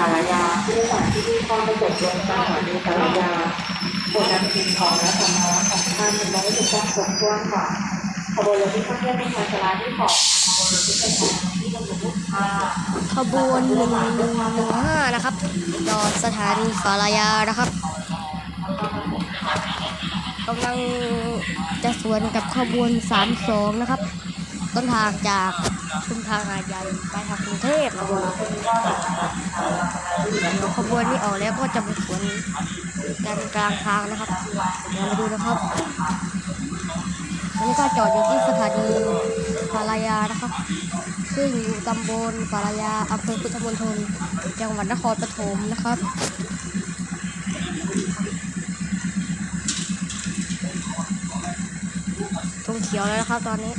สารยาผู้โดยสารที่ที่ข้อประจบลงสถานีสารยาบทนำสิ่งของและสำมภารของท่านเป็นไม่ถูกต้องครบถ้วนค่ะขบวนรถที่เข้าเที่เป็นสารที่สองขบวนรถที่เป็นของที่บรรถูกค้าขบวนหนึ่งหนึ่งหนึ่งห้านะครับจอสถานีสารยานะครับกำลังจะสวนกับขบวนสามสองนะครับ ต้นทางจากชุมทางหาดใหญ่ไปทางกรุงเทพขบวนนี้ออกแล้วก็จะไปสวนกันกลางทางนะครับเดี๋ยวมาดูนะครับอันนี้ก็จอดอยู่ที่สถานีสารายานะครับ ซึ่งอยู่ตำบลสารายาอำเภอพุทธมณฑลจังหวัดนครปฐมนะครับธงเขียวแล้วนะครับตอนนี้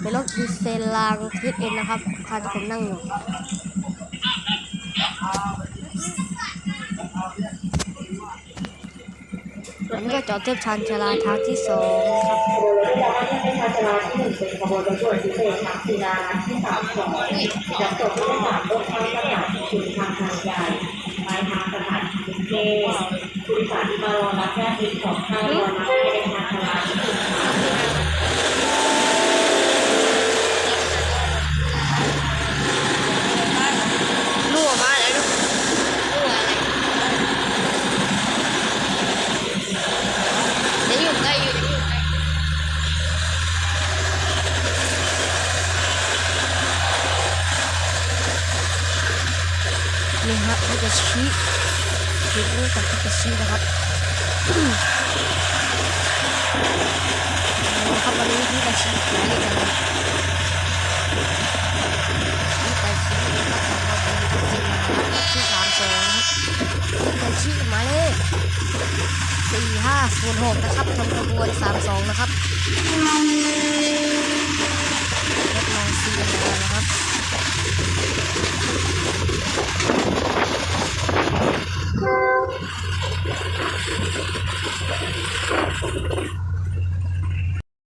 เป็นรถดีเซลรางทิศเอ็นนะครับคันที่ผมนั่งอยู่อันนี้ก็จอดเทียบชานชาลาทางที่สองครับขบวนรถที่เราให้เป็นชานชาลาที่หนึ่งเป็นขบวนรถด่วนพิเศษทางสีนาที่สามสองที่สารบนทางสถานีชุมทางหาดใหญ่ไปทางสถานีกรุงเทพ ผู้โดยสารที่มารอรับแค่ทีสองข้ารอรับในชานชาลาที่หนึ่งค่ะรั่วมาแล้วลูกรั่วอะไรเดี๋ยวอยู่ใกล้อยู่เดี๋ยวอยู่ใกล้นี่ฮะฮิตาชิ ฮิตรู้จักฮิตาชินะครับนะครับวันนี้ฮิตาชิขายอะไรกันฮิตาชินะครับของเราเป็นที่สามสองฮิตาชิหมายเลขสี่ห้าศูนย์หกนะครับทำขบวนสามสองนะครับ